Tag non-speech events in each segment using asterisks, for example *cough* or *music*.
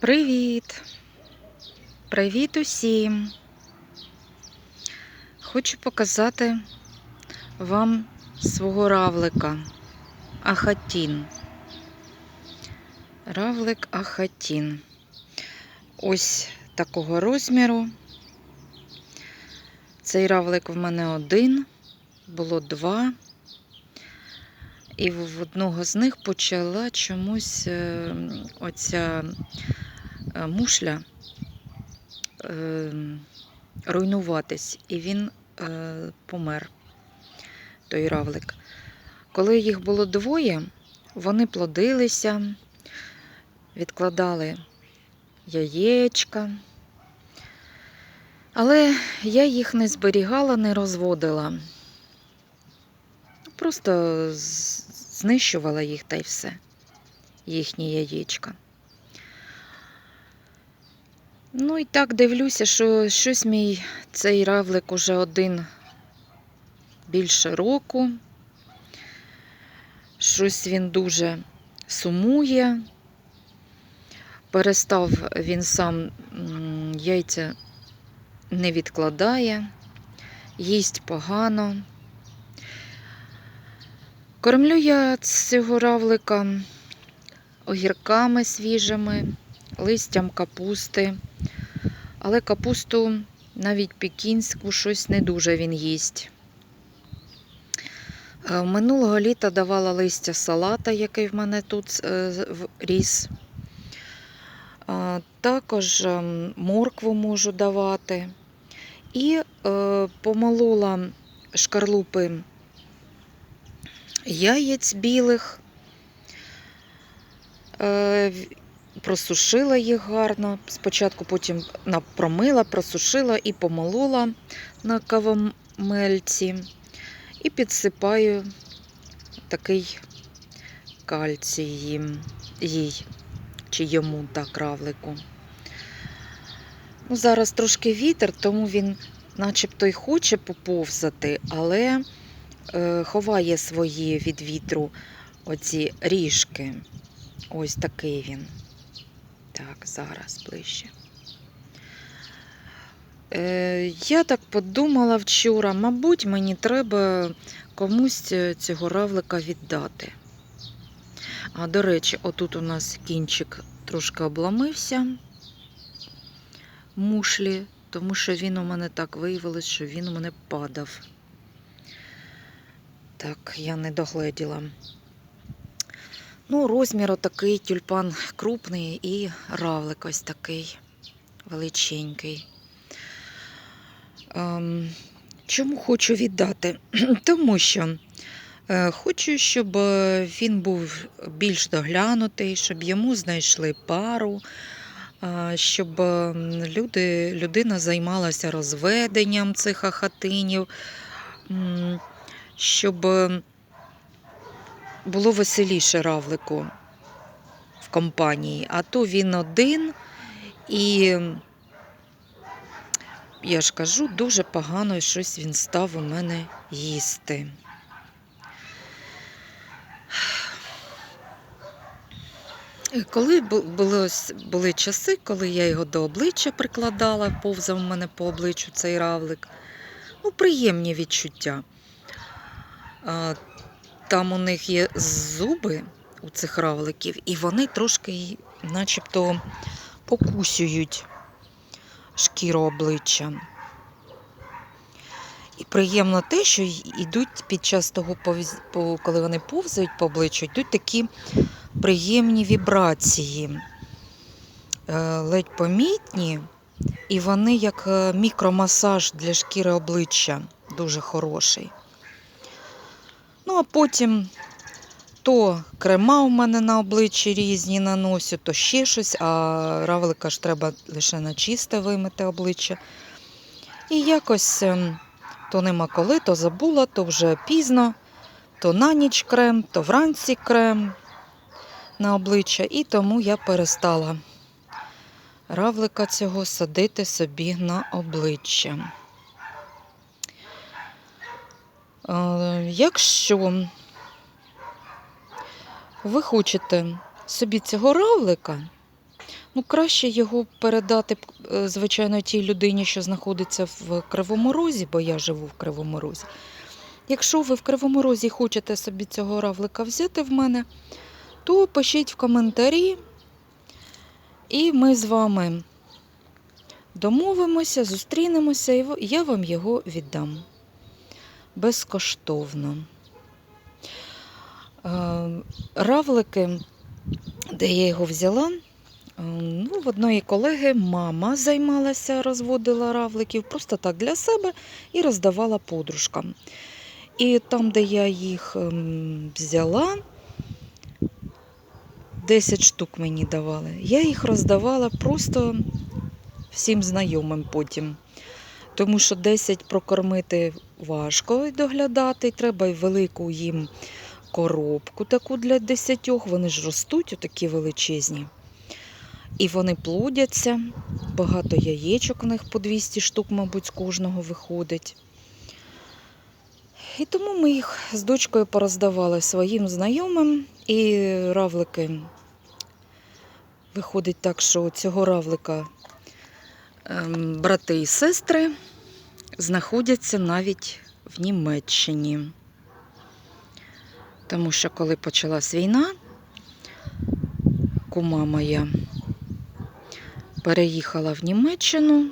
Привіт! Привіт усім! Хочу показати вам свого равлика Ахатін. Равлик Ахатін. Ось такого розміру. Цей равлик в мене один, було два. І в одного з них почала чомусь е, оця мушля е, руйнуватись, і він е, помер, той равлик. Коли їх було двоє, вони плодилися, відкладали яєчка. Але я їх не зберігала, не розводила. Просто знищувала їх та й все, їхні яєчка. Ну і так дивлюся, що щось мій цей равлик уже один більше року. Щось він дуже сумує. Перестав він сам яйця не відкладає, їсть погано. Кормлю я цього равлика огірками свіжими, листям капусти. Але капусту навіть пекінську щось не дуже він їсть. Е, Минулого літа давала листя салата, який в мене тут е, ріс. Е, Також ем, моркву можу давати. І помолола шкарлупи яєць білих, просушила їх гарно. Спочатку потім промила, просушила і помолола на кавомельці. І підсипаю такий кальцій їй чи йому так равлику. Ну, зараз трошки вітер, тому він начебто й хоче поповзати, але е, ховає свої від вітру оці ріжки. Ось такий він. Зараз ближче. Е, я так подумала вчора, мабуть, мені треба комусь е, цього равлика віддати. А до речі, отут у нас кінчик трошки обламився мушлі, тому що він у мене так виявилось, що він у мене падав. Так, я не догледіла. Ну, розмір отакий тюльпан крупний і равлик ось такий величенький. Ем, чому хочу віддати? *clears throat* Тому що е, хочу, щоб е, він був більш доглянутий, щоб йому знайшли пару, е, щоб люди, людина займалася розведенням цих ахатинів, щоб було веселіше равлику в компанії. А то він один і, я ж кажу, дуже погано щось він став у мене їсти. Коли бу- було, с- були часи, коли я його до обличчя прикладала, повзав у мене по обличчю цей равлик. Ну, приємні відчуття. Там у них є зуби у цих равликів, і вони трошки начебто покусюють шкіру обличчя. І приємно те, що йдуть під час того, коли вони повзають по обличчю, йдуть такі приємні вібрації, е, ледь помітні, і вони як е, мікромасаж для шкіри обличчя дуже хороший. А потім то крема у мене на обличчі різні наносю, то ще щось, а равлика ж треба лише на чисте вимити обличчя. І якось ем, то нема коли, то забула, то вже пізно, то на ніч крем, то вранці крем на обличчя, і тому я перестала равлика цього садити собі на обличчя. Е, Якщо ви хочете собі цього равлика, Ну, краще його передати, е, звичайно, тій людині, що знаходиться в Кривому Розі, бо я живу в Кривому Розі. Якщо ви в Кривому Розі хочете собі цього равлика взяти в мене, то пишіть в коментарі, і ми з вами домовимося, зустрінемося, і я вам його віддам безкоштовно. Е, Равлики, де я його взяла, е, ну, в одної колеги мама займалася, розводила равликів просто так для себе і роздавала подружкам. І там, де я їх ем, взяла, 10 штук мені давали. Я їх роздавала просто всім знайомим потім. Тому що 10 прокормити важко доглядати, треба й велику їм коробку таку для 10, вони ж ростуть, отакі величезні. І вони плодяться, багато яєчок у них по 200 штук, мабуть, з кожного виходить. І тому ми їх з дочкою пороздавали своїм знайомим, і равлики. Виходить так, що цього равлика ем, брати і сестри знаходяться навіть в Німеччині. Тому що коли почалась війна, кума моя переїхала в Німеччину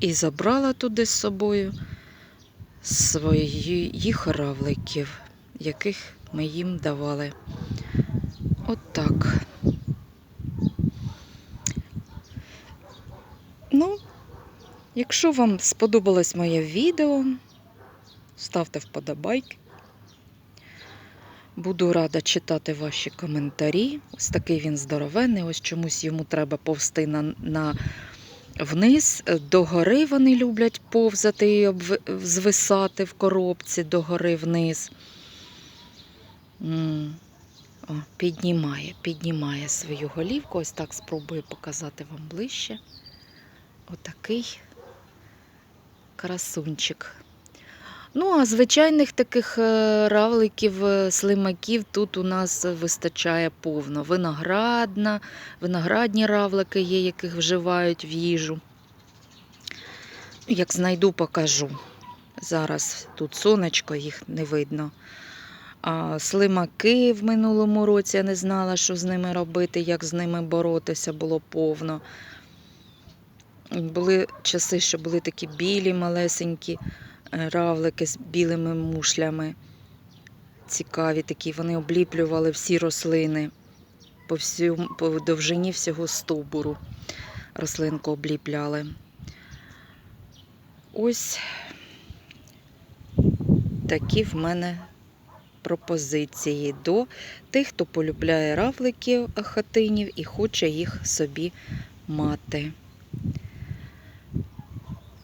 і забрала туди з собою своїх равликів, яких ми їм давали. От так. Ну, якщо вам сподобалось моє відео, ставте вподобайки. Буду рада читати ваші коментарі. Ось такий він здоровенний, ось чомусь йому треба повсти на, на вниз. До гори вони люблять повзати і обв- звисати в коробці до гори вниз. О, піднімає, піднімає свою голівку. Ось так спробую показати вам ближче. Отакий красунчик. Ну, а звичайних таких е, равликів, е, слимаків тут у нас вистачає повно. Виноградна, виноградні равлики є, яких вживають в їжу. Як знайду, покажу. Зараз тут сонечко, їх не видно. А слимаки в минулому році я не знала, що з ними робити, як з ними боротися, було повно. Були часи, що були такі білі, малесенькі е, равлики з білими мушлями. Цікаві такі, вони обліплювали всі рослини по, всьому, по довжині всього стовбуру. Рослинку обліпляли. Ось такі в мене пропозиції до тих, хто полюбляє равликів хатинів і хоче їх собі мати.